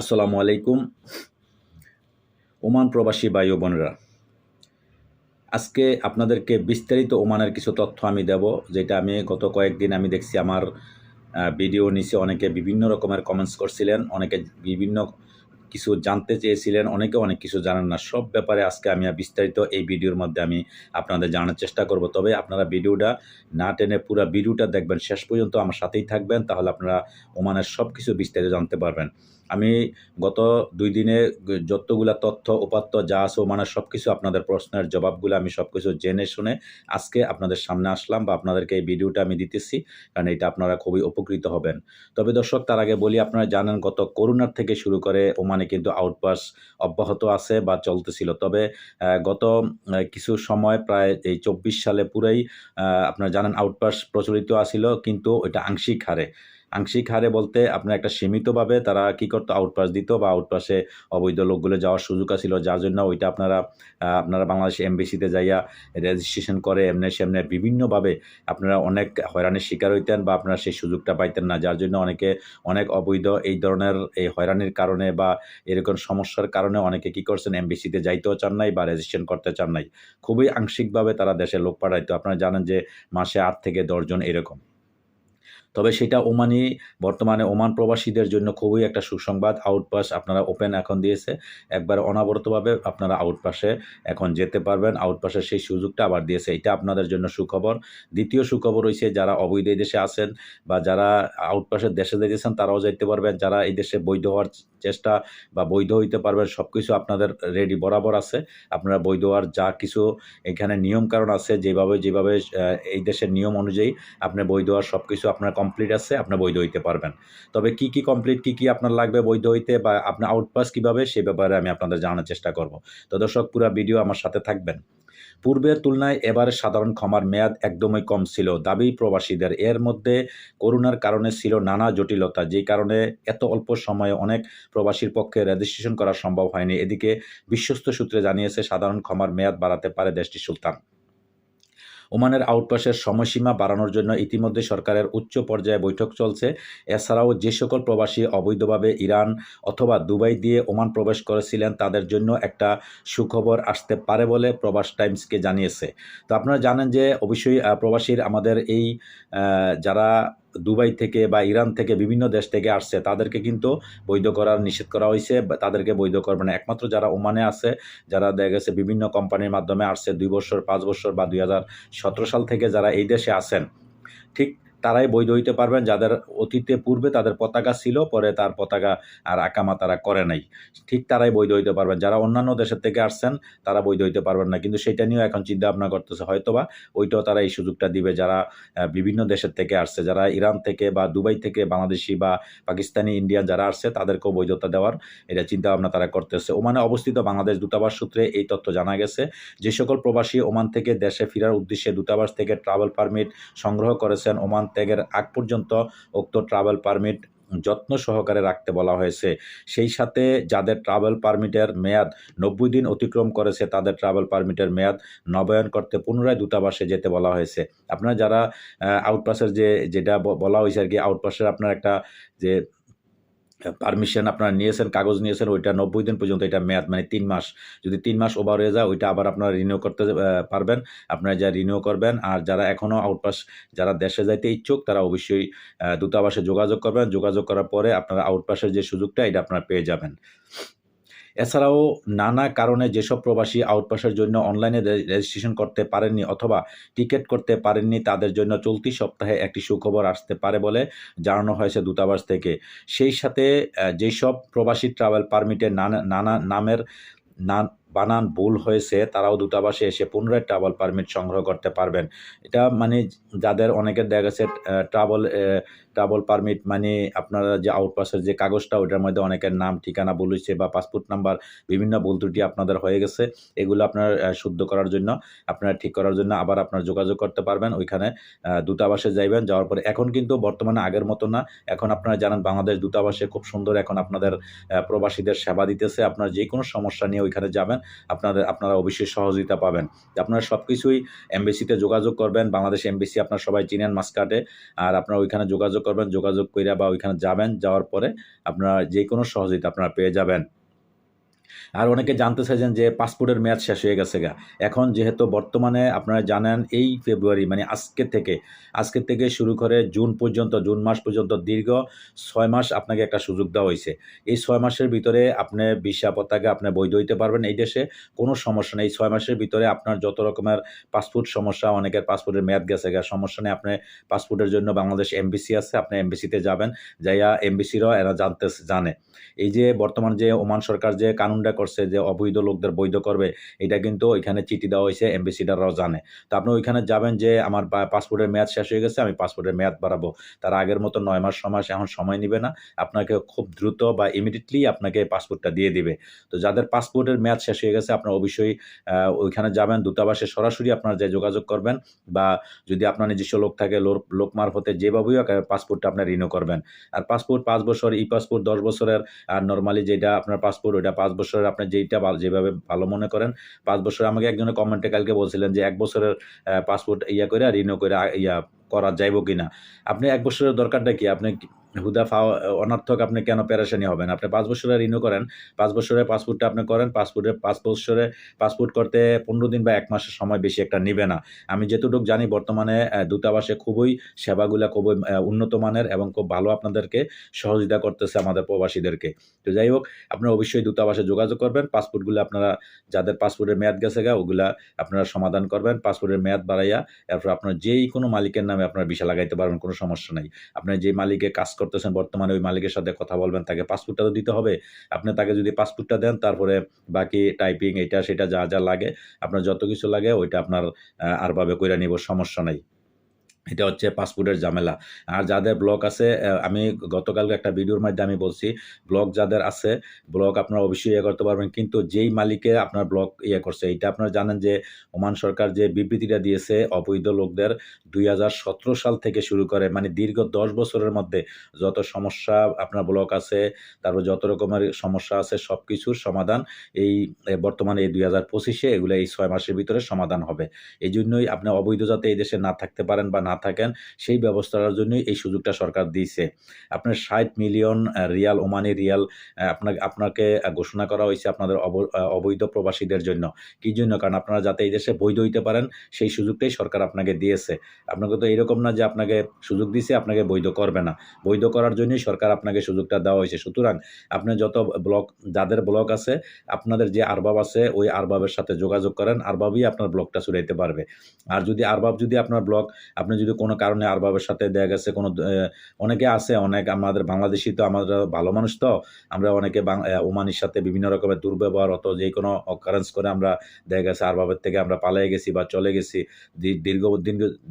আসসালামু আলাইকুম, ওমান প্রবাসী ভাই ও বোনেরা। আজকে আপনাদেরকে বিস্তারিত ওমানের কিছু তথ্য আমি দেব, যেটা আমি গত কয়েকদিন আমি দেখছি আমার ভিডিও নিচে অনেকে বিভিন্ন রকমের কমেন্টস করছিলেন, অনেকে বিভিন্ন কিছু জানতে চেয়েছিলেন, অনেকে অনেক কিছু জানেন না। সব ব্যাপারে আজকে আমি বিস্তারিত এই ভিডিওর মধ্যে আমি আপনাদের জানার চেষ্টা করব। তবে আপনারা ভিডিওটা না টেনে পুরো ভিডিওটা দেখবেন, শেষ পর্যন্ত আমার সাথেই থাকবেন, তাহলে আপনারা ওমানের সব কিছু বিস্তারিত জানতে পারবেন। আমি গত দুই দিনে যতগুলা তথ্য, উপাত্ত যা আছে ওমানের সব কিছু আপনাদের প্রশ্নের জবাবগুলো আমি সব কিছু জেনে শুনে আজকে আপনাদের সামনে আসলাম বা আপনাদেরকে এই ভিডিওটা আমি দিতেছি, কারণ এটা আপনারা খুবই উপকৃত হবেন। তবে দর্শক, তার আগে বলি, আপনারা জানেন গত করোনার থেকে শুরু করে ওমানে কিন্তু আউটপাস অব্যাহত আছে বা চলতেছিল। তবে গত কিছু সময় প্রায় এই চব্বিশ সালে পুরাই আপনারা জানেন আউটপাস প্রচলিত আছিল, কিন্তু ওইটা আংশিক হারে। আংশিক হারে বলতে আপনার একটা সীমিতভাবে তারা কি করতো আউটপাস দিত বা আউটপাসে অবৈধ লোকগুলো যাওয়ার সুযোগ আছিল। যার জন্য ওইটা আপনারা আপনারা বাংলাদেশ এমবিসিতে যাইয়া রেজিস্ট্রেশন করে এমনি সেমনি বিভিন্নভাবে আপনারা অনেক হয়রানির শিকার হইতেন বা আপনারা সেই সুযোগটা পাইতেন না। যার জন্য অনেকে অনেক অবৈধ এই ধরনের এই হয়রানির কারণে বা এরকম সমস্যার কারণে অনেকে কি করছেন এমবিসিতে যাইতেও চান নাই বা রেজিস্ট্রেশন করতে চান নাই। খুবই আংশিকভাবে তারা দেশে লোক পাঠাইতো। আপনারা জানেন যে মাসে আট থেকে দশজন এরকম। তবে সেটা ওমানি, বর্তমানে ওমান প্রবাসীদের জন্য খুবই একটা সুসংবাদ। আউটপাস আপনারা ওপেন এখন দিয়েছে। একবার অনাবরতভাবে আপনারা আউটপাসে এখন যেতে পারবেন। আউটপাসের সেই সুযোগটা আবার দিয়েছে। এটা আপনাদের জন্য সুখবর। দ্বিতীয় সুখবর হয়েছে যারা অবৈধ দেশে আছেন বা যারা আউটপাসের দেশে যাইতেছেন, তারাও যাইতে পারবেন। যারা এই দেশে বৈধ হওয়ার চেষ্টা বা বৈধ হইতে পারবেন সব কিছু আপনাদের রেডি বরাবর আছে। আপনারা বৈধ আর যা কিছু এখানে নিয়ম কারণ আছে, যেভাবে যেভাবে এই দেশের নিয়ম অনুযায়ী আপনি বৈধ আর সব কিছু আপনার কমপ্লিট আছে, আপনি বৈধ হইতে পারবেন। তবে কি কি কমপ্লিট কি কি আপনার লাগবে বৈধ হইতে বা আপনার আউটপাস কীভাবে, সে ব্যাপারে আমি আপনাদের জানানোর চেষ্টা করব। তো দর্শক, পুরো ভিডিও আমার সাথে থাকবেন। পূর্বের তুলনায় এবার সাধারণ ক্ষমার মেয়াদ একদমই কম ছিল। দাবি প্রবাসীদের। এর মধ্যে করোনার কারণে ছিল নানা জটিলতা, যে কারণে এত অল্প সময়ে অনেক প্রবাসীর পক্ষে রেজিস্ট্রেশন করা সম্ভব হয়নি। এদিকে বিশ্বস্ত সূত্রে জানিয়েছে, সাধারণ ক্ষমার মেয়াদ বাড়াতে পারে দেশটির সুলতান। ওমানের আউটপাসের সময়সীমা বাড়ানোর জন্য ইতিমধ্যে সরকারের উচ্চ পর্যায়ে বৈঠক চলছে। এছাড়াও যে সকল প্রবাসী অবৈধভাবে ইরান অথবা দুবাই দিয়ে ওমান প্রবেশ করেছিলেন, তাদের জন্য একটা সুখবর আসতে পারে বলে প্রবাস টাইমসকে জানিয়েছে। তো আপনারা জানেন যে অবশ্যই প্রবাসীর আমাদের এই যারা দুবাই থেকে বা ইরান থেকে বিভিন্ন দেশ থেকে আসছে, তাদেরকে কিন্তু বৈধ করার নিষেধ করা হয়েছে তাদেরকে বৈধ করবে না একমাত্র যারা ওমানে আছে, যারা দেখা গেছে বিভিন্ন কোম্পানির মাধ্যমে আসছে, দুই বছর, পাঁচ বছর বা দুই হাজার সতেরো সাল থেকে যারা এই দেশে আসেন ঠিক তারাই বৈধ হইতে পারবেন। যাদের অতীতে পূর্বে তাদের পতাকা ছিল, পরে তার পতাকা আর আকামা তারা করে নাই। ঠিক তারাই বৈধ হইতে পারবেন। যারা অন্যান্য দেশের থেকে আসছেন, তারা বৈধ হইতে পারবেন না। কিন্তু সেটা নিয়েও এখন চিন্তা ভাবনা করতেছে। হয়তোবা ওইটাও তারা এই সুযোগটা দিবে। যারা বিভিন্ন দেশের থেকে আসছে, যারা ইরান থেকে বা দুবাই থেকে বাংলাদেশি বা পাকিস্তানি, ইন্ডিয়ান যারা আসছে, তাদেরকেও বৈধতা দেওয়ার এটা চিন্তা ভাবনা তারা করতেছে। ওমানে অবস্থিত বাংলাদেশ দূতাবাস সূত্রে এই তথ্য জানা গেছে যে সকল প্রবাসী ওমান থেকে দেশে ফেরার উদ্দেশ্যে দূতাবাস থেকে ট্রাভেল পারমিট সংগ্রহ করেছেন ওমান ত্যাগের আগ পর্যন্ত উক্ত ট্রাভেল পারমিট যত্ন সহকারে রাখতে বলা হয়েছে। সেই সাথে যাদের ট্রাভেল পারমিটের মেয়াদ নব্বই দিন অতিক্রম করেছে, তাদের ট্রাভেল পারমিটের মেয়াদ নবায়ন করতে পুনরায় দূতাবাসে যেতে বলা হয়েছে। আপনারা যারা আউটপাসের যে, যেটা বলা হয়েছে আর কি আউটপাসের আপনার একটা যে পারমিশন আপনারা নিয়েছেন, কাগজ নিয়েছেন, ওইটা নব্বই দিন পর্যন্ত, এটা মেয়াদ মানে তিন মাস। যদি তিন মাস ওভার হয়ে যায়, ওইটা আবার আপনারা রিনিউ করতে পারবেন। আপনারা যা রিনিউ করবেন, আর যারা এখনও আউটপাস যারা দেশে যাইতে ইচ্ছুক, তারা অবশ্যই দূতাবাসে যোগাযোগ করবেন। যোগাযোগ করার পরে আপনারা আউটপাসের যে সুযোগটা, এটা আপনারা পেয়ে যাবেন। এছাড়াও নানা কারণে যেসব প্রবাসী আউটপাসের জন্য অনলাইনে রেজিস্ট্রেশন করতে পারেননি অথবা টিকিট করতে পারেননি, তাদের জন্য চলতি সপ্তাহে একটি সুখবর আসতে পারে বলে জানানো হয়েছে দূতাবাস থেকে। সেই সাথে যেসব প্রবাসী ট্রাভেল পারমিটে নানা নানা নামের, না বানান ভুল হয়েছে, তারাও দূতাবাসে এসে পুনরায় ট্রাভেল পারমিট সংগ্রহ করতে পারবেন। এটা মানে যাদের অনেকের দেখা গেছে ট্রাভেল ট্রাভেল পারমিট মানে আপনারা যে আউটপাসের যে কাগজটা ওটার মধ্যে অনেকের নাম, ঠিকানা ভুল হয়েছে বা পাসপোর্ট নাম্বার বিভিন্ন ভুল ত্রুটি আপনাদের হয়ে গেছে, এগুলো আপনার শুদ্ধ করার জন্য, আপনারা ঠিক করার জন্য আবার আপনার যোগাযোগ করতে পারবেন, ওইখানে দূতাবাসে যাইবেন, যাওয়ার পরে এখন কিন্তু বর্তমানে আগের মতো না, এখন আপনারা জানেন বাংলাদেশ দূতাবাসে খুব সুন্দর এখন আপনাদের প্রবাসীদের সেবা দিতেছে, আপনার যে কোনো সমস্যা নিয়ে ওইখানে যাবেন আপনাদের আপনারা অবশ্যই সহযোগিতা পাবেন। আপনারা সব কিছুই এমবেসিতে যোগাযোগ করবেন। বাংলাদেশ এমবেসি আপনারা সবাই চিনেন মাসকাটে। আর আপনারা ওইখানে যোগাযোগ করবেন। যোগাযোগ কইরা বা ওইখানে যাবেন, যাওয়ার পরে আপনারা যে কোনো সহযোগিতা আপনারা পেয়ে যাবেন। আর অনেকে জানতে চাইছেন যে পাসপোর্টের মেয়াদ শেষ হয়ে গেছে গা। এখন যেহেতু বর্তমানে আপনারা জানেন এই ফেব্রুয়ারি মানে আজকে থেকে আজকে থেকে শুরু করে জুন পর্যন্ত, জুন মাস পর্যন্ত দীর্ঘ ছয় মাস আপনাকে একটা সুযোগ দেওয়া হয়েছে। এই ছয় মাসের ভিতরে আপনি ভিসা পতাকা আপনি বৈধ হইতে পারবেন এই দেশে, কোনো সমস্যা নেই। এই ছয় মাসের ভিতরে আপনার যত রকমের পাসপোর্ট সমস্যা, অনেকের পাসপোর্টের মেয়াদ গেছে গা। সমস্যা নেই, আপনি পাসপোর্টের জন্য বাংলাদেশ এমবিসি আছে, আপনি এমবিসিতে যাবেন, যাইয়া এমবিসিরাও এরা জানতে জানে। এই যে বর্তমান যে ওমান সরকার যে কানুনটা করছে যে অবৈধ লোকদের বৈধ করবে, এটা কিন্তু ওইখানে চিঠি দেওয়া হয়েছে এমবিসিডাররাও জানে। তো আপনি ওইখানে যাবেন যে আমার পাসপোর্টের মেয়াদ শেষ হয়ে গেছে, আমি পাসপোর্টের মেয়াদ বাড়াবো। তার আগের মতো নয় মাস, ছ মাস এখন সময় নেবে না, আপনাকে খুব দ্রুত বা ইমিডিয়েটলি আপনাকে পাসপোর্টটা দিয়ে দিবে। তো যাদের পাসপোর্টের মেয়াদ শেষ হয়ে গেছে, আপনার অবশ্যই ওইখানে যাবেন, দূতাবাসে সরাসরি আপনার যে যোগাযোগ করবেন বা যদি আপনার নিজস্ব লোক থাকে, লোক মারফতে যেভাবেই পাসপোর্টটা আপনার রিনিউ করবেন। আর পাসপোর্ট পাঁচ বছর, ই পাসপোর্ট দশ বছরের, আর নর্মালি যেটা আপনার পাসপোর্ট, ওইটা পাঁচ বছরের আপনি যেইটা যেভাবে ভালো মনে করেন, পাঁচ বছর আমাকে একজনের কমেন্টে কালকে বলছিলেন যে, এক বছরের পাসপোর্ট ইয়া করে রিনিউ করে ইয়া করা যাইব কিনা? আপনি এক বছরের দরকারটা কি? আপনি কি- হুদা ফাও, অনর্থক আপনি কেন প্যারাশানি হবেন? আপনি পাঁচ বছরের রিনিউ করেন, পাঁচ বছরের পাসপোর্টটা আপনি করেন পাসপোর্টের পাঁচ বছরে পাসপোর্ট করতে পনেরো দিন বা এক মাসের সময় বেশি একটা নেবে না। আমি যতটুকু জানি বর্তমানে দূতাবাসে খুবই সেবাগুলা খুবই উন্নত মানের এবং খুব ভালো আপনাদেরকে সহযোগিতা করতেছে আমাদের প্রবাসীদেরকে। তো যাই হোক, আপনারা অবশ্যই দূতাবাসে যোগাযোগ করবেন, পাসপোর্টগুলো আপনারা, যাদের পাসপোর্টের মেয়াদ গেছে গা, ওগুলা আপনারা সমাধান করবেন, পাসপোর্টের মেয়াদ বাড়াইয়া, এরপর আপনার যেই কোনো মালিকের নামে আপনার ভিসা লাগাইতে পারবেন, কোনো সমস্যা নাই। আপনার যে মালিকে কাজ করতেছেন, বর্তমানে ওই মালিকের সাথে কথা বলবেন, তাকে পাসপোর্টটা তো দিতে হবে। আপনি তাকে যদি পাসপোর্টটা দেন, তারপরে বাকি টাইপিং এটা সেটা যা যা লাগে, আপনার যত কিছু লাগে, ওইটা আপনার আরভাবে কইরা নিব, সমস্যা নাই। এটা হচ্ছে পাসপোর্টের ঝামেলা। আর যাদের ব্লক আছে আমি গতকালকে একটা ভিডিওর মধ্যে আমি বলছি ব্লক যাদের আছে ব্লক আপনারা অবশ্যই ইয়ে করতে পারবেন, কিন্তু যেই মালিকে আপনার ব্লক ইয়ে করছে এটা আপনারা জানেন যে ওমান সরকার যে বিবৃতিটা দিয়েছে অবৈধ লোকদের দুই হাজার সতেরো সাল থেকে শুরু করে মানে দীর্ঘ দশ বছরের মধ্যে যত সমস্যা আপনার ব্লক আছে, তারপর যত রকমের সমস্যা আছে, সব কিছুর সমাধান এই বর্তমানে এই দুই হাজার পঁচিশে এগুলো এই ছয় মাসের ভিতরে সমাধান হবে। এই জন্যই আপনি অবৈধ যাতে এই দেশে না থাকতে পারেন বা না থাকেন, সেই ব্যবস্থার জন্যই এই সুযোগটা সরকার দিয়েছে। আপনার ষাট মিলিয়ন রিয়াল, ওমানি রিয়াল আপনাকে আপনাকে ঘোষণা করা হয়েছে আপনাদের অব- অবৈধ প্রবাসীদের জন্য। কি জন্য? কারণ আপনারা যাতে এই দেশে বৈধ হইতে পারেন, সেই সুযোগটাই সরকার আপনাকে দিয়েছে। আপনাকে তো এরকম না যে আপনাকে সুযোগ দিয়েছে আপনাকে বৈধ করবে না। বৈধ করার জন্যই সরকার আপনাকে সুযোগটা দেওয়া হয়েছে। সুতরাং আপনি যত ব্লক, যাদের ব্লক আছে, আপনাদের যে আরবাব আছে, ওই আরবাবের সাথে যোগাযোগ করেন। আরবাবই আপনার ব্লকটা চুরাইতে পারবে। আর যদি আরবাব যদি আপনার ব্লক, আপনি যদি কোনো কারণে আরবাবের সাথে দেখা গেছে, কোনো অনেকে আছে, অনেক আমাদের বাংলাদেশি তো, আমরা ভালো মানুষ তো, আমরা অনেকে ওমানির সাথে বিভিন্ন রকমের দুর্ব্যবহার অত যে কোনো অকারেন্স করে আমরা দেখা গেছে, আরবাবের থেকে আমরা পালিয়ে গেছি বা চলে গেছি দীর্ঘ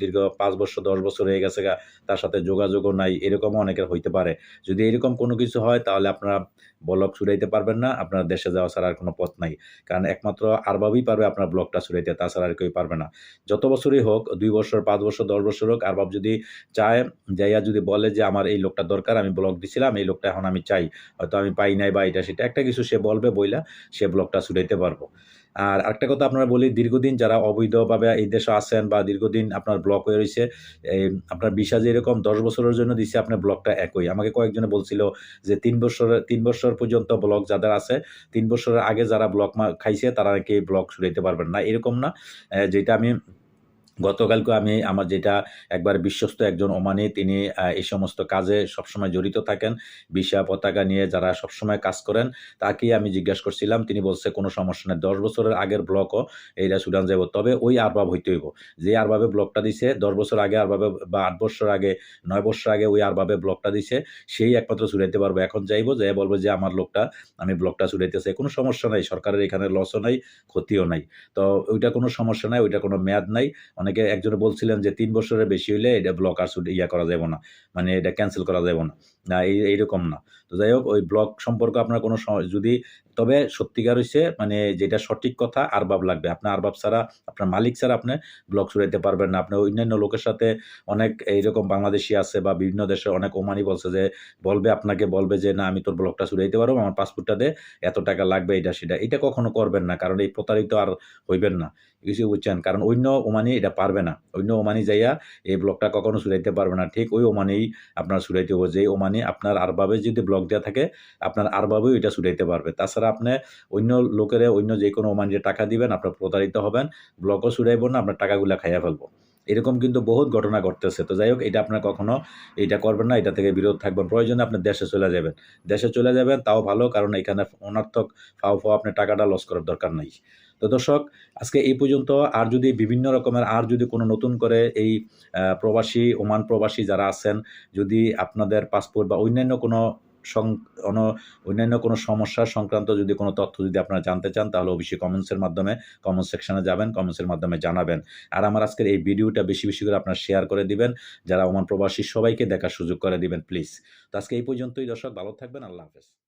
দীর্ঘ দীর্ঘ পাঁচ বছর, দশ বছর হয়ে গেছে তার সাথে যোগাযোগও নাই, এরকমও অনেকের হইতে পারে। যদি এরকম কোনো কিছু হয়, তাহলে আপনারা ব্লক ছুড়াইতে পারবেন না, আপনার দেশে যাওয়া ছাড়া আর কোনো পথ নাই। কারণ একমাত্র আরবাবই পারবে আপনার ব্লকটা ছুড়াইতে, তাছাড়া আর কেউ পারবে না। যত বছরই হোক, দুই বছর, পাঁচ বছর, দশ বছর হোক, আরবাব যদি চায়, যাইয়া যদি বলে যে আমার এই লোকটা দরকার, আমি ব্লক দিছিলাম, এই লোকটা এখন আমি চাই, হয়তো আমি পাই নাই বা এটা সেটা, একটা কিছু সে বলবে বইলা, সে ব্লকটা ছুটাইতে পারব। আর একটা কথা আপনারা বলি, দীর্ঘদিন যারা অবৈধভাবে এই দেশে আসেন বা দীর্ঘদিন আপনার ব্লক হয়ে রয়েছে আপনার বিশা যে এরকম দশ বছরের জন্য দিচ্ছে আপনার ব্লকটা একই। আমাকে কয়েকজনে বলছিল যে, তিন বছর তিন বছর পর্যন্ত ব্লক যাদের আছে, তিন বছরের আগে যারা ব্লক খাইছে, তারা নাকি ব্লক শুরু পারবেন না। এরকম না যেটা আমি গতকালকে আমি আমার যেটা একবার বিশ্বস্ত একজন ওমানি, তিনি এই সমস্ত কাজে সবসময় জড়িত থাকেন বিশা পতাকা নিয়ে যারা সবসময় কাজ করেন তাকেই আমি জিজ্ঞাসা করছিলাম, তিনি বলছে কোনো সমস্যা নেই, দশ বছরের আগের ব্লকও এইটা সুদান যাব তবে ওই আরবাব হইতে হইব। যে আরবাবে ব্লকটা দিছে, দশ বছর আগে আরবাবে বা আট বছর আগে, নয় বছর আগে ওই আরবাবে ব্লকটা দিছে, সেই একমাত্র চুরাইতে পারব। এখন যাইব যে বলব যে আমার লোকটা, আমি ব্লকটা চুরাইতেছে কোনো সমস্যা নাই, সরকারের এখানে লসও নাই, ক্ষতিও নাই। তো ওইটা কোনো সমস্যা নাই, ওইটা কোনো মেয়াদ নাই অনেকে একজনে বলছিলেন যে তিন বছরের বেশি হইলে এটা ব্লক আর ইয়া করা যাবে না মানে এটা ক্যান্সেল করা যাবে না। না, এই, এইরকম না। তো যাই হোক, ওই ব্লক সম্পর্কে আপনার কোনো যদি, তবে সত্যিকার হইছে মানে যেটা সঠিক কথা, আরবাব লাগবে। আপনার আরবাব ছাড়া, আপনার মালিক ছাড়া আপনি ব্লক ছুড়াইতে পারবেন না। আপনি অন্যান্য লোকের সাথে অনেক এইরকম বাংলাদেশি আছে বা বিভিন্ন দেশে অনেক ওমানি বলছে যে, বলবে আপনাকে, বলবে যে, না, আমি তোর ব্লকটা ছুড়াইতে পারব, আমার পাসপোর্টটা দে, এত টাকা লাগবে, এটা সেটা। এটা কখনো করবেন না, কারণ এই প্রতারিত আর হইবেন না। কিছু বুঝছেন? কারণ অন্য ওমানি এটা পারবে না। অন্য ওমানি যাইয়া এই ব্লকটা কখনো ছুড়াইতে পারবে না। ঠিক ওই ওমানেই আপনার ছুড়াইতে হবে। যে ওমানি আপনার আরভাবে যদি ব্লক দেওয়া থাকে, আপনার আরভাবেও এটা ছুড়াইতে পারবে। তাছাড়া আপনি অন্য লোকের, অন্য যে কোনো ওমানির টাকা দিবেন, আপনার প্রতারিত হবেন, ব্লকও ছুড়াইব না, আপনার টাকাগুলো খাইয়া ফেলব। এরকম কিন্তু বহুত ঘটনা ঘটতেছে। তো যাই হোক, এটা আপনার কখনো এটা করবেন না, এটা থেকে বিরত থাকবেন। প্রয়োজনে আপনি দেশে চলে যাবেন। দেশে চলে যাবেন, তাও ভালো, কারণ এখানে অনর্থক ফাও ফাও আপনি টাকাটা লস করার দরকার নাই। তো দর্শক, আজকে এই পর্যন্ত। আর যদি বিভিন্ন রকমের, আর যদি কোনো নতুন করে এই প্রবাসী, ওমান প্রবাসী যারা আছেন, যদি আপনাদের পাসপোর্ট বা অন্যান্য কোনো সং, অন- অন্যান্য কোনো সমস্যা সংক্রান্ত যদি কোনো তথ্য যদি আপনারা জানতে চান, তাহলে অবশ্যই কমেন্টসের মাধ্যমে কমেন্ট সেকশনে যাবেন কমেন্টসের মাধ্যমে জানাবেন। আর আমার আজকের এই ভিডিওটা বেশি বেশি করে আপনারা শেয়ার করে দিবেন। যারা ওমান প্রবাসী, সবাইকে দেখার সুযোগ করে দিবেন প্লিজ তো আজকে এই পর্যন্তই দর্শক, ভালো থাকবেন, আল্লাহ হাফেজ।